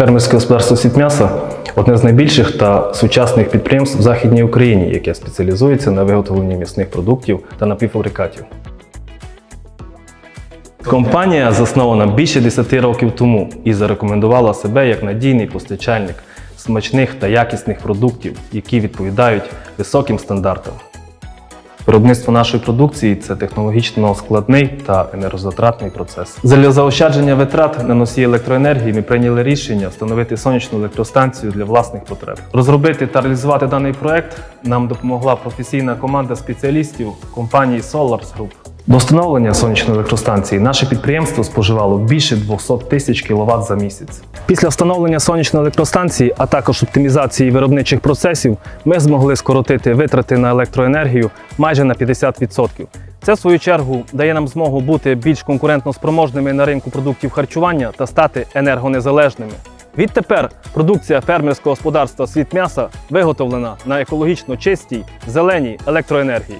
Фермерське господарство Світм'яса одне з найбільших та сучасних підприємств в Західній Україні, яке спеціалізується на виготовленні м'ясних продуктів та напівфабрикатів. Компанія заснована більше 10 років тому і зарекомендувала себе як надійний постачальник смачних та якісних продуктів, які відповідають високим стандартам. Виробництво нашої продукції це технологічно складний та енергозатратний процес. Для заощадження витрат на носії електроенергії ми прийняли рішення встановити сонячну електростанцію для власних потреб. Розробити та реалізувати даний проект нам допомогла професійна команда спеціалістів компанії Solars Group. До встановлення сонячної електростанції наше підприємство споживало більше 200 тисяч кВт за місяць. Після встановлення сонячної електростанції, а також оптимізації виробничих процесів, ми змогли скоротити витрати на електроенергію майже на 50%. Це, в свою чергу, дає нам змогу бути більш конкурентноспроможними на ринку продуктів харчування та стати енергонезалежними. Відтепер продукція фермерського господарства світ м'яса виготовлена на екологічно чистій зеленій електроенергії.